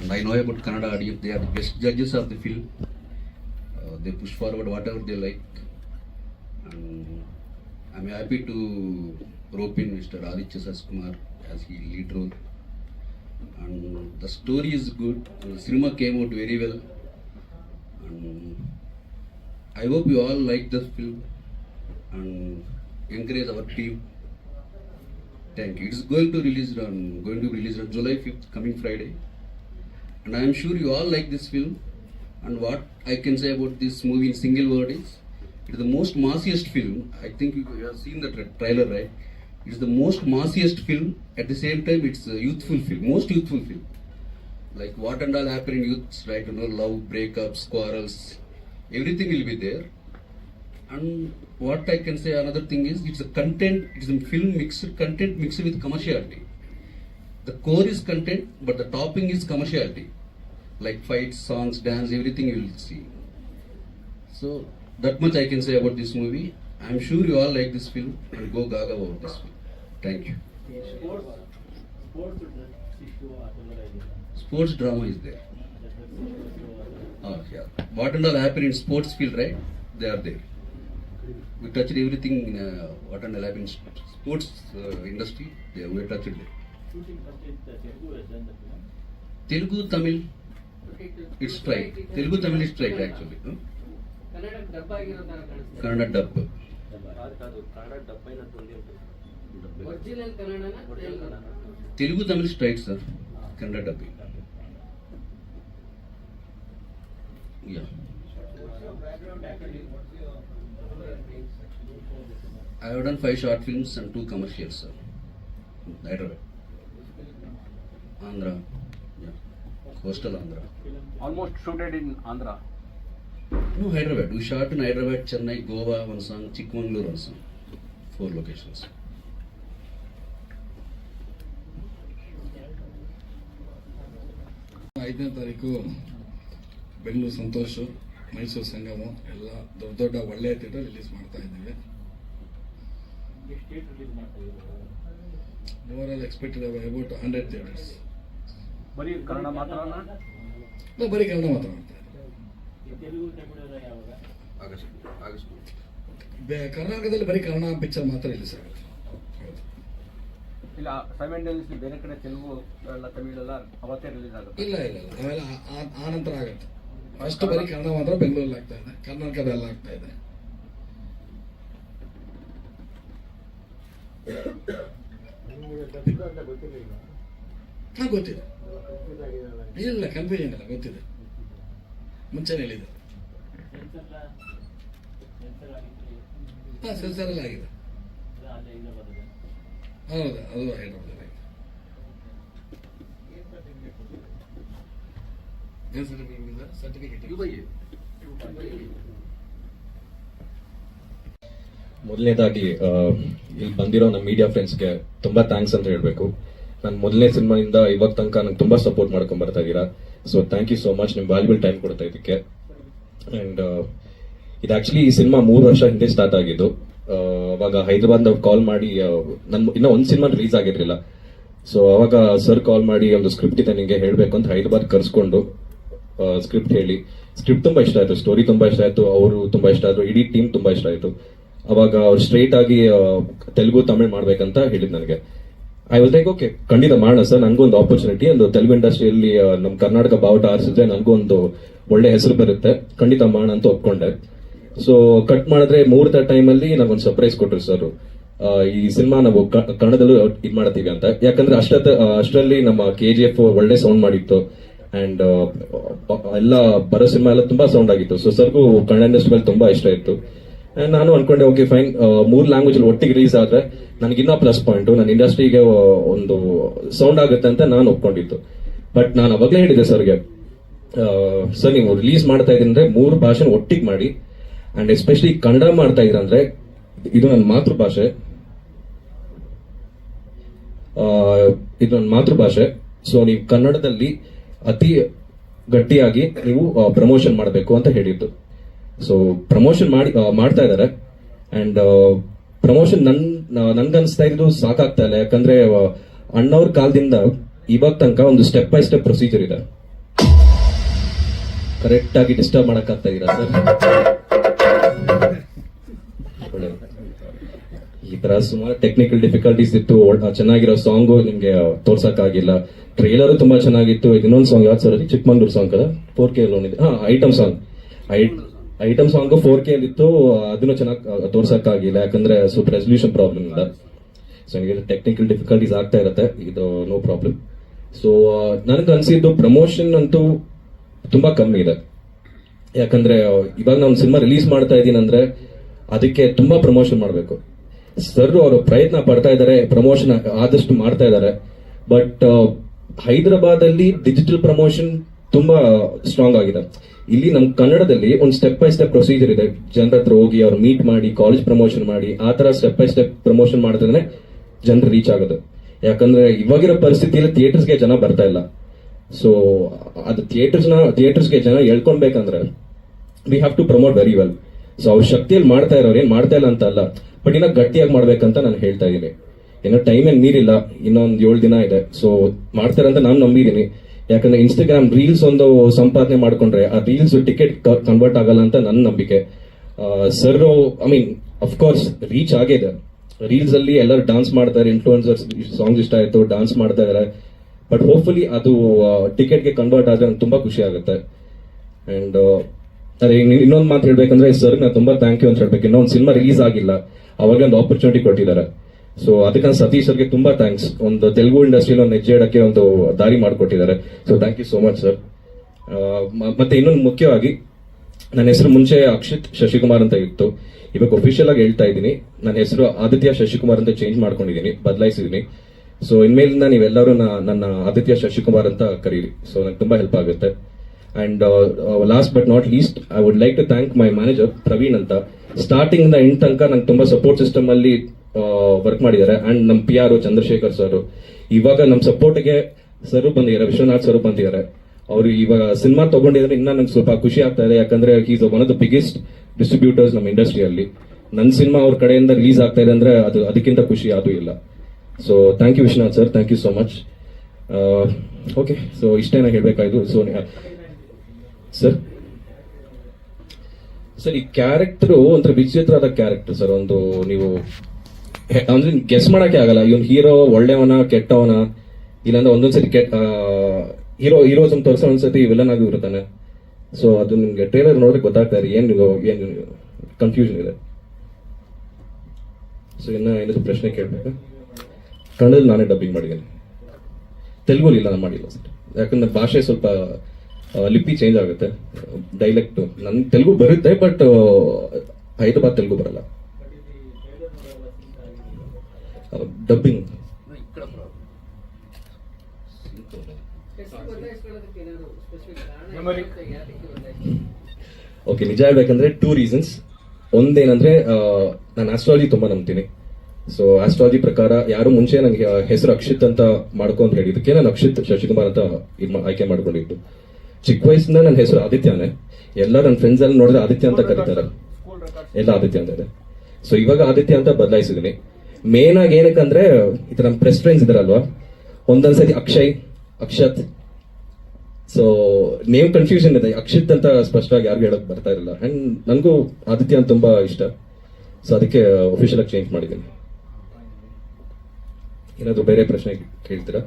And I know about Kannada audience, they are the best judges of the film. Uh, they push forward whatever they like. And I'm happy to rope in Mr. Aditya Saskumar as he lead role. And the story is good. The cinema came out very well. And I hope you all like the film and encourage our team. Thank you. It's going to release on going to be released on July 5th, coming Friday. And I am sure you all like this film. And what I can say about this movie in single word is, it is the most massiest film. I think you have seen the tra- trailer, right? It is the most massiest film. At the same time, it's a youthful film, most youthful film. Like what and all happen in youths, right? You know, love, breakups, quarrels, everything will be there. And what I can say another thing is it's a content, it's a film mixed content mixed with commerciality the core is content, but the topping is commerciality, like fights, songs, dance, everything you will see. So that much I can say about this movie. I'm sure you all like this film and go gaga about this film. Thank you. Sports drama is there. Oh, yeah. What and all happened in sports field, right? They are there. We touched everything in uh, what and all happened in sports uh, industry. They, we touched there. Shooting first ಇತ್ತು Telugu western film Telugu, Tamil, it's strike. Telugu, Tamil is strike actually. huh? Kannada ಡಬ್ಬ ಆಗಿರೋ ತರ ಕಾಣಿಸ್ತದೆ Kannada dub. కాదు కాదు కన్నడ డబ్బైనట్టు ఉంది అంటుంది. Original ಕನ್ನಡನ original Kannada. Telugu, Tamil strike, sir. Kannada Andhra. Yeah. Coastal Andhra. Almost shooted in Andhra. No, Hyderabad. We shot in Hyderabad, Chennai, Goa, one song, Chikmagalur, one song. Four locations. ಐದನೇ ತಾರೀಕು ಬೆಂಗಳೂರು ಸಂತೋಷ್ ಮೈಸೂರು ಸಂಗಮ ಎಲ್ಲ ದೊಡ್ಡ ದೊಡ್ಡ ಒಳ್ಳೆಯ theatre release ಮಾಡ್ತಾ ಇದ್ದೀವಿ overall expected about hundred theatres ಬರೀ ಕನ್ನಡ ಮಾತ್ರನಾ? ನಾವು ಬರೀ ಕನ್ನಡ ಮಾತ್ರ ಕರ್ನಾಟಕದಲ್ಲಿ ಬರೀ ಕನ್ನಡ ಪಿಕ್ಚರ್ ಮಾತ್ರ ಇಲ್ಲ ಸರ್. ಇಲ್ಲ ಸೈಮೆಂಟೇನಿಯಸ್ಲಿ ಬೇರೆ ಕಡೆ ತೆಲುಗು ಎಲ್ಲ ತಮಿಳೆಲ್ಲ ಅವತ್ತೇ ರಿಲೀಸ್ ಆಗುತ್ತೆ. ಇಲ್ಲ ಇಲ್ಲ ಇಲ್ಲ. ಅವೆಲ್ಲ ಆ- ನಂತರ ಆಗುತ್ತೆ. ಫಸ್ಟ್ ಬರೀ ಕನ್ನಡ ಮಾತ್ರ ಬೆಂಗಳೂರಲ್ಲಿ ಆಗ್ತಾ ಇದೆ. ಕರ್ನಾಟಕದಲ್ಲ ಆಗ್ತಾ ಇದೆ. ಹಾಂ ಗೊತ್ತಿದೆ. ಇಲ್ಲ ಕನ್ಫ್ಯೂಷನ್ ಇಲ್ಲ ಗೊತ್ತಿದೆ. ಮುಂಚೆನೇ ಹೇಳಿದೆ ಹಾಂ ಸೆನ್ಸರ್ ಎಲ್ಲ ಸೆನ್ಸರಲ್ಲಿ ಆಗಿದೆ. ಹೌದು ಅದು ಹೈದ್ರಾಬಾದಲ್ಲಿ ಆಗಿದೆ. ಏನು ಸರ್ಟಿಫಿಕೇಟ್ ಸರ್ಟಿಫಿಕೇಟ್ ಮೊದಲನೇದಾಗಿ ಇಲ್ಲಿ ಬಂದಿರೋ ನಮ್ಮ ಮೀಡಿಯಾ ಫ್ರೆಂಡ್ಸ್ಗೆ ತುಂಬಾ ಥ್ಯಾಂಕ್ಸ್ ಅಂತ ಹೇಳ್ಬೇಕು. ನಾನು ಮೊದಲನೇ ಸಿನಿಮಾದಿಂದ ಇವಾಗ ತನಕ ನಂಗೆ ತುಂಬಾ ಸಪೋರ್ಟ್ ಮಾಡ್ಕೊಂಡ್ ಬರ್ತಾ ಇದ್ದೀರಾ so thank you so much ನಿಮ್ ವ್ಯಾಲ್ಯೂಬಲ್ ಟೈಮ್ ಕೊಡ್ತಾ ಇದಕ್ಕೆ ಅಂಡ್ ಇದು ಆಕ್ಚುಲಿ ಈ ಸಿನಿಮಾ ಮೂರು ವರ್ಷ ಹಿಂದೆ ಸ್ಟಾರ್ಟ್ ಆಗಿದ್ದು. ಆ, ಅವಾಗ ಹೈದರಾಬಾದ್ ಕಾಲ್ ಮಾಡಿ ನನ್ನ ಇನ್ನೂ ಒಂದು ಸಿನಿಮಾ ರಿಲೀಸ್ ಆಗಿರ್ಲಿಲ್ಲ. ಸೊ ಅವಾಗ ಸರ್ ಕಾಲ್ ಮಾಡಿ ಒಂದು ಸ್ಕ್ರಿಪ್ಟ್ ಇದೆ ನಿಮಗೆ ಹೇಳ್ಬೇಕು ಅಂತ ಹೈದರಾಬಾದ್ ಕರ್ಸ್ಕೊಂಡು ಸ್ಕ್ರಿಪ್ಟ್ ಹೇಳಿ. ಸ್ಕ್ರಿಪ್ಟ್ ತುಂಬಾ ಇಷ್ಟ ಆಯ್ತು ಸ್ಟೋರಿ ತುಂಬಾ ಇಷ್ಟ ಆಯ್ತು ಅವರು ತುಂಬಾ ಇಷ್ಟ ಆಯ್ತು ಇಡೀ ಟೀಮ್ ತುಂಬಾ ಇಷ್ಟ ಆಯ್ತು. ಅವಾಗ ಅವ್ರು ಸ್ಟ್ರೈಟ್ ಆಗಿ ತೆಲುಗು ತಮಿಳ್ ಮಾಡ್ಬೇಕಂತ ಹೇಳಿದ್ ನನಗೆ. ಐ ವಾಸ್ ಲೈಕ್ ಓಕೆ ಖಂಡಿತ ಮಾಡೋಣ ಸರ್. ನನಗೂ ಒಂದು ಆಪರ್ಚುನಿಟಿ ಒಂದು ತೆಲುಗು ಇಂಡಸ್ಟ್ರಿಯಲ್ಲಿ ನಮ್ಮ ಕರ್ನಾಟಕ ಬಾವುಟ ಆರಿಸಿದ್ರೆ ನನಗೂ ಒಂದು ಒಳ್ಳೆ ಹೆಸರು ಬರುತ್ತೆ. ಖಂಡಿತ ಮಾಡೋಣ ಅಂತ ಒಪ್ಕೊಂಡೆ. ಸೊ ಕಟ್ ಮಾಡಿದ್ರೆ ಮುಹೂರ್ತ ಟೈಮಲ್ಲಿ ನನಗೊಂದು ಸರ್ಪ್ರೈಸ್ ಕೊಟ್ಟರು ಸರ್. ಈ ಸಿನಿಮಾ ನಾವು ಕನ್ನಡದಲ್ಲೂ ಇದು ಮಾಡ್ತೀವಿ ಅಂತ. ಯಾಕಂದ್ರೆ ಅಷ್ಟತ್ತ ಅಷ್ಟರಲ್ಲಿ ನಮ್ಮ ಕೆ ಜಿ ಎಫ್ ಒಳ್ಳೆ ಸೌಂಡ್ ಮಾಡಿತ್ತು. ಅಂಡ್ ಎಲ್ಲ ಬರೋ ಸಿನಿಮಾ ಎಲ್ಲ ತುಂಬಾ ಸೌಂಡ್ ಆಗಿತ್ತು. ಸೊ ಸರ್ಗೂ ಕನ್ನಡ ಇಂಡಸ್ಟ್ರಿ ಮೇಲೆ ತುಂಬಾ ಇಷ್ಟ ಇತ್ತು. ನಾನು ಅನ್ಕೊಂಡೆ ಓಕೆ ಫೈನ್ ಮೂರ್ ಲ್ಯಾಂಗ್ವೇಜ್ ಅಲ್ಲಿ ಒಟ್ಟಿಗೆ ರಿಲೀಸ್ ಆದ್ರೆ ನನಗಿನ್ನ ಪ್ಲಸ್ ಪಾಯಿಂಟ್ ನನ್ನ ಇಂಡಸ್ಟ್ರಿಗೆ ಒಂದು ಸೌಂಡ್ ಆಗುತ್ತೆ ಅಂತ ನಾನು ಒಪ್ಕೊಂಡಿದ್ದು. ಬಟ್ ನಾನು ಅವಾಗಲೇ ಹೇಳಿದೆ ಸರ್ಗೆ ಸರ್ ನೀವು ರಿಲೀಸ್ ಮಾಡ್ತಾ ಇದ್ದೀನಿ ಮೂರು ಭಾಷೆ ಒಟ್ಟಿಗೆ ಮಾಡಿ. ಅಂಡ್ ಎಸ್ಪೆಷಲಿ ಕನ್ನಡ ಮಾಡ್ತಾ ಇದ್ದೀರ ಇದು ನನ್ನ ಮಾತೃಭಾಷೆ. ಇದು ನನ್ನ ಮಾತೃಭಾಷೆ. ಸೊ ನೀವು ಕನ್ನಡದಲ್ಲಿ ಅತಿ ಗಟ್ಟಿಯಾಗಿ ನೀವು ಪ್ರಮೋಷನ್ ಮಾಡಬೇಕು ಅಂತ ಹೇಳಿದ್ದು. ಸೊ ಪ್ರಮೋಷನ್ ಮಾಡಿ ಮಾಡ್ತಾ ಇದ್ದಾರೆ ಅಂಡ್ ಪ್ರಮೋಷನ್ ನನ್ ನನ್ಗನ್ಸ್ತಾ ಇದ್ದು ಸಾಕಾಗ್ತಾ ಇಲ್ಲ. ಯಾಕಂದ್ರೆ ಅಣ್ಣವ್ರ ಕಾಲದಿಂದ ಇವಾಗ ತನಕ ಒಂದು ಸ್ಟೆಪ್ ಬೈ ಸ್ಟೆಪ್ ಪ್ರೊಸೀಜರ್ ಇದೆ. ಕರೆಕ್ಟ್ ಆಗಿ ಡಿಸ್ಟರ್ಬ್ ಮಾಡಕ್ ಆಗ್ತಾ ಇದೀರಾ ಸರ್ ಈ ತರ ಸುಮಾರು ಟೆಕ್ನಿಕಲ್ ಡಿಫಿಕಲ್ಟೀಸ್ ಇತ್ತು. ಚೆನ್ನಾಗಿರೋ ಸಾಂಗು ನಿಮ್ಗೆ ತೋರ್ಸಕ್ ಆಗಿಲ್ಲ ಟ್ರೈಲರ್ ತುಂಬಾ ಚೆನ್ನಾಗಿತ್ತು. ಇನ್ನೊಂದು ಸಾಂಗ್ ಯಾವ್ದು ಸರ್ ಚಿಕ್ಕಮಂಗ್ಳೂರ್ ಸಾಂಗ್ ಅದ ಫೋರ್ ಕೆ ಇದೆ ಹಾ item song item song four K ಇತ್ತು ಅದನ್ನು ಚೆನ್ನಾಗಿ ತೋರ್ಸಕ್ ಆಗಿಲ್ಲ ಯಾಕಂದ್ರೆ ಸ್ವಲ್ಪ ರೆಸಲ್ಯೂಷನ್ ಪ್ರಾಬ್ಲಮ್ ಇಂದ. ಸೊ ನನಗೆ ಟೆಕ್ನಿಕಲ್ ಡಿಫಿಕಲ್ಟೀಸ್ ಆಗ್ತಾ ಇರುತ್ತೆ. ಇದು ನೋ ಪ್ರಾಬ್ಲಮ್ ಸೊ ನನಗೆ ಅನ್ಸಿದ್ದು ಪ್ರಮೋಷನ್ ಅಂತೂ ತುಂಬಾ ಕಮ್ಮಿ ಇದೆ. ಯಾಕಂದ್ರೆ ಇವಾಗ ನಾನು ಸಿನಿಮಾ ರಿಲೀಸ್ ಮಾಡ್ತಾ ಇದ್ದೀನಿ ಅಂದ್ರೆ ಅದಕ್ಕೆ ತುಂಬಾ ಪ್ರಮೋಷನ್ ಮಾಡಬೇಕು. ಸರ್ ಅವರು ಪ್ರಯತ್ನ ಪಡ್ತಾ ಇದ್ದಾರೆ ಪ್ರಮೋಷನ್ ಆದಷ್ಟು ಮಾಡ್ತಾ ಇದ್ದಾರೆ ಬಟ್ ಹೈದರಾಬಾದ್ ಅಲ್ಲಿ ಡಿಜಿಟಲ್ ಪ್ರಮೋಷನ್ ತುಂಬಾ ಸ್ಟ್ರಾಂಗ್ ಆಗಿದೆ. ಇಲ್ಲಿ ನಮ್ ಕನ್ನಡದಲ್ಲಿ ಒಂದು ಸ್ಟೆಪ್ ಬೈ ಸ್ಟೆಪ್ ಪ್ರೊಸೀಜರ್ ಇದೆ. ಜನರ ಹತ್ರ ಹೋಗಿ ಅವ್ರು ಮೀಟ್ ಮಾಡಿ ಕಾಲೇಜ್ ಪ್ರಮೋಷನ್ ಮಾಡಿ, ಆ ತರ ಸ್ಟೆಪ್ ಬೈ ಸ್ಟೆಪ್ ಪ್ರಮೋಷನ್ ಮಾಡಿದ್ರೆ ಜನರು ರೀಚ್ ಆಗೋದು. ಯಾಕಂದ್ರೆ ಇವಾಗಿರೋ ಪರಿಸ್ಥಿತಿಯಲ್ಲಿ ಥಿಯೇಟರ್ಸ್ಗೆ ಜನ ಬರ್ತಾ ಇಲ್ಲ. ಸೊ ಅದು ಥಿಯೇಟರ್ಸ್ನ ಥಿಯೇಟರ್ಸ್ಗೆ ಜನ ಹೇಳ್ಕೊಳ್ಬೇಕಂದ್ರೆ we have to promote very well so ಅವ್ರ ಶಕ್ತಿಯಲ್ಲಿ ಮಾಡ್ತಾ ಇರೋರು ಏನ್ ಮಾಡ್ತಾ ಇಲ್ಲ ಅಂತ ಅಲ್ಲ ಬಟ್ ಇನ್ನ ಗಟ್ಟಿಯಾಗಿ ಮಾಡ್ಬೇಕಂತ ನಾನು ಹೇಳ್ತಾ ಇದ್ದೀನಿ. ಏನೋ ಟೈಮ್ ಏನ್ ಮೀರಿಲ್ಲ, ಇನ್ನೊಂದು ಏಳು ದಿನ ಇದೆ. ಸೊ ಮಾಡ್ತಾರೆ ಅಂತ ನಾನು ನಂಬಿದೀನಿ ಯಾಕಂದ್ರೆ ಇನ್ಸ್ಟಾಗ್ರಾಮ್ ರೀಲ್ಸ್ ಒಂದು ಸಂಪಾದನೆ ಮಾಡ್ಕೊಂಡ್ರೆ ಆ ರೀಲ್ಸ್ ಟಿಕೆಟ್ ಕನ್ವರ್ಟ್ ಆಗಲ್ಲ ಅಂತ ನನ್ನ ನಂಬಿಕೆ. Sir I mean of course reach ಆಗಿದೆ. ರೀಲ್ಸ್ ಅಲ್ಲಿ ಎಲ್ಲರೂ ಡಾನ್ಸ್ ಮಾಡ್ತಾರೆ ಇನ್ಫ್ಲೂಯೆನ್ಸರ್ಸ್ ಸಾಂಗ್ಸ್ ಇಷ್ಟ ಆಯ್ತು ಡಾನ್ಸ್ ಮಾಡ್ತಾ ಇದಾರೆ. ಬಟ್ ಹೋಪ್ಫುಲಿ ಅದು ಟಿಕೆಟ್ಗೆ ಕನ್ವರ್ಟ್ ಆದ್ರೆ ನಂಗೆ ತುಂಬಾ ಖುಷಿ ಆಗುತ್ತೆ. ಅಂಡ್ ಅದೇ ಇನ್ನೊಂದು ಮಾತು ಹೇಳ್ಬೇಕಂದ್ರೆ ಸರ್ ನಾ ತುಂಬಾ ಥ್ಯಾಂಕ್ ಯು ಅಂತ ಹೇಳ್ಬೇಕು. ಇನ್ನೊಂದು ಸಿನಿಮಾ ರಿಲೀಸ್ ಆಗಿಲ್ಲ. ಅವಾಗ ಒಂದು ಆಪರ್ಚುನಿಟಿ ಕೊಟ್ಟಿದ್ದಾರೆ. ಸೊ ಅದಕ್ಕೆ ಸತೀಶ್ ಅವ್ರಿಗೆ ತುಂಬಾ ಥ್ಯಾಂಕ್ಸ್ ಒಂದು ತೆಲುಗು ಇಂಡಸ್ಟ್ರಿಯಲ್ಲಿ ಒಂದು ಹೆಜ್ಜೆ ಇಡಕ್ಕೆ ಒಂದು ದಾರಿ ಮಾಡಿಕೊಟ್ಟಿದ್ದಾರೆ. So thank you so much sir ಮತ್ತೆ ಇನ್ನೊಂದು ಮುಖ್ಯವಾಗಿ, ನನ್ನ ಹೆಸರು ಮುಂಚೆ ಅಕ್ಷಿತ್ ಶಶಿಕುಮಾರ್ ಅಂತ ಇತ್ತು. ಇವಾಗ ಒಫಿಷಿಯಲ್ ಆಗಿ ಹೇಳ್ತಾ ಇದ್ದೀನಿ. ನನ್ನ ಹೆಸರು ಆದಿತ್ಯ ಶಶಿಕುಮಾರ್ ಅಂತ ಚೇಂಜ್ ಮಾಡ್ಕೊಂಡಿದ್ದೀನಿ, ಬದಲಾಯಿಸಿದ್ದೀನಿ. ಸೊ ಇನ್ಮೇಲಿಂದ ನೀವೆಲ್ಲರೂ ನನ್ನ ಆದಿತ್ಯ ಶಶಿಕುಮಾರ್ ಅಂತ ಕರೀರಿ. ಸೊ ನಂಗೆ ತುಂಬಾ ಹೆಲ್ಪ್ ಆಗುತ್ತೆ. And last but not least I would like to thank my manager Praveen ಅಂತ. ಸ್ಟಾರ್ಟಿಂಗ್ ಇಂದ ಎಂಡ್ ತನಕ ನಂಗೆ ತುಂಬಾ ಸಪೋರ್ಟ್ ಸಿಸ್ಟಮ್ ಅಲ್ಲಿ ವರ್ಕ್ ಮಾಡಿದ್ದಾರೆ. ಅಂಡ್ ನಮ್ಮ ಪಿ ಆರ್ ಚಂದ್ರಶೇಖರ್ ಸರ್ ಇವಾಗ ನಮ್ಮ ಸಪೋರ್ಟ್ಗೆ ಸರ್ ಬಂದಿದ್ದಾರೆ, ವಿಶ್ವನಾಥ್ ಸರ್ ಬಂದಿದ್ದಾರೆ. ಅವರು ಇವಾಗ ಸಿನಿಮಾ ತಗೊಂಡಿದ್ರೆ ಇನ್ನ ನಂಗೆ ಸ್ವಲ್ಪ ಖುಷಿ ಆಗ್ತಾ ಇದೆ. ಯಾಕಂದ್ರೆ is one of the biggest distributors ನಮ್ಮ ಇಂಡಸ್ಟ್ರಿಯಲ್ಲಿ ನನ್ನ ಸಿನಿಮಾ ಅವ್ರ ಕಡೆಯಿಂದ ರಿಲೀಸ್ ಆಗ್ತಾ ಇದೆ ಅಂದ್ರೆ ಅದು, ಅದಕ್ಕಿಂತ ಖುಷಿ ಅದು ಇಲ್ಲ. So thank you Vishwanath sir thank you so much okay so ಇಷ್ಟೇನ ಹೇಳಬೇಕಾಯ್ತು. ಸೊ ಸರ್ ಸರ್, ಈ ಕ್ಯಾರೆಕ್ಟರು ಒಂಥರ ಆದ ಕ್ಯಾರೆಕ್ಟರ್ ಸರ್ ಒಂದು ನೀವು ಅಂದ್ರೆ ಗೆಸ್ ಮಾಡಕ್ಕೆ ಆಗಲ್ಲ. ಇವನ್ ಹೀರೋ ಒಳ್ಳೆಯವನ, ಕೆಟ್ಟವನ, ಇಲ್ಲಾಂದ್ರೆ ಒಂದೊಂದ್ಸತಿ ಕೆಟ್ಟ ಹೀರೋ ಹೀರೋಸಮ್ ತೋರಿಸೋ ಒಂದ್ಸತಿ ವಿಲನ್ ಆಗಿ ಇರ್ತಾನೆ ಸೊ ಅದು ನಿಮ್ಗೆ ಟ್ರೇಲರ್ ನೋಡಿದ್ರೆ ಗೊತ್ತಾಗ್ತಾ ಇದೆ, ಏನು ಏನು ಕನ್ಫ್ಯೂಷನ್ ಇದೆ. ಸೊ ಇನ್ನ ಏನಾದ್ರು ಪ್ರಶ್ನೆ ಕೇಳಬೇಕು? ಕನ್ನಡದಲ್ಲಿ ನಾನೇ ಡಬ್ಬಿಂಗ್ ಮಾಡಿದ್ದೇನೆ. ತೆಲುಗು ಇಲ್ಲ, ನಾನು ಮಾಡಿಲ್ಲ ಸರ್ ಯಾಕಂದ್ರೆ ಭಾಷೆ ಸ್ವಲ್ಪ ಲಿಪಿ ಚೇಂಜ್ ಆಗುತ್ತೆ. ಡೈಲೆಕ್ಟ್ ನನ್ ತೆಲುಗು ಬರುತ್ತೆ ಬಟ್ ಹೈದರಾಬಾದ್ ತೆಲುಗು ಬರಲ್ಲ. ಬದಲಾಯಿಸ್ಕೊಳ್ಳೋದು? ಓಕೆ ನಿಜ ಹೇಳ್ಬೇಕಂದ್ರೆ ಟೂ ರೀಸನ್ಸ್ ಒಂದೇನಂದ್ರೆ ನಾನು ಆಸ್ಟ್ರಾಲಜಿ ತುಂಬಾ ನಂಬ್ತೀನಿ. ಸೊ ಆಸ್ಟ್ರಾಲಜಿ ಪ್ರಕಾರ ಯಾರು ಮುಂಚೆ ನನಗೆ ಹೆಸರು ಅಕ್ಷಿತ್ ಅಂತ ಮಾಡ್ಕೊ ಅಂತ ಹೇಳಿದಕ್ಕೆ ನಾನು ಅಕ್ಷಿತ್ ಶಶಿಕುಮಾರ್ ಅಂತ ಆಯ್ಕೆ ಮಾಡ್ಕೊಂಡಿದ್ದು. ಚಿಕ್ಕ ವಯಸ್ಸಿಂದ ನನ್ನ ಹೆಸರು ಆದಿತ್ಯನೇ. ಎಲ್ಲ ನನ್ನ ಫ್ರೆಂಡ್ಸ್ ಅಲ್ಲಿ ನೋಡಿದ್ರೆ ಆದಿತ್ಯ ಅಂತ ಕರೀತಾರೆ. ಎಲ್ಲ ಆದಿತ್ಯ ಅಂತ ಇದೆ. ಸೊ ಇವಾಗ ಆದಿತ್ಯ ಅಂತ ಬದಲಾಯಿಸಿದೀನಿ. ಮೇನ್ ಆಗಿ ಏನಕ್ಕಂದ್ರೆ ತರ ನಮ್ಮ ಪ್ರೆಸ್ ಫ್ರೆಂಡ್ಸ್ ಇದಾರಲ್ವಾ ಒಂದೊಂದ್ಸತಿ Akshay, Akshat. So name confusion ಇದೆ. ಅಕ್ಷಿತ್ ಅಂತ ಸ್ಪಷ್ಟವಾಗಿ ಯಾರಿಗೂ ಹೇಳಕ್ ಬರ್ತಾ ಇರಲಿಲ್ಲ ಅಂಡ್ ನನಗೂ ಆದಿತ್ಯ ಅಂತ ತುಂಬಾ ಇಷ್ಟ. ಸೊ ಅದಕ್ಕೆ ಅಫಿಷಿಯಲ್ ಆಗಿ ಚೇಂಜ್ ಮಾಡಿದ್ದೀನಿ. ಏನಾದರೂ ಬೇರೆ ಪ್ರಶ್ನೆ ಕೇಳ್ತೀರಾ?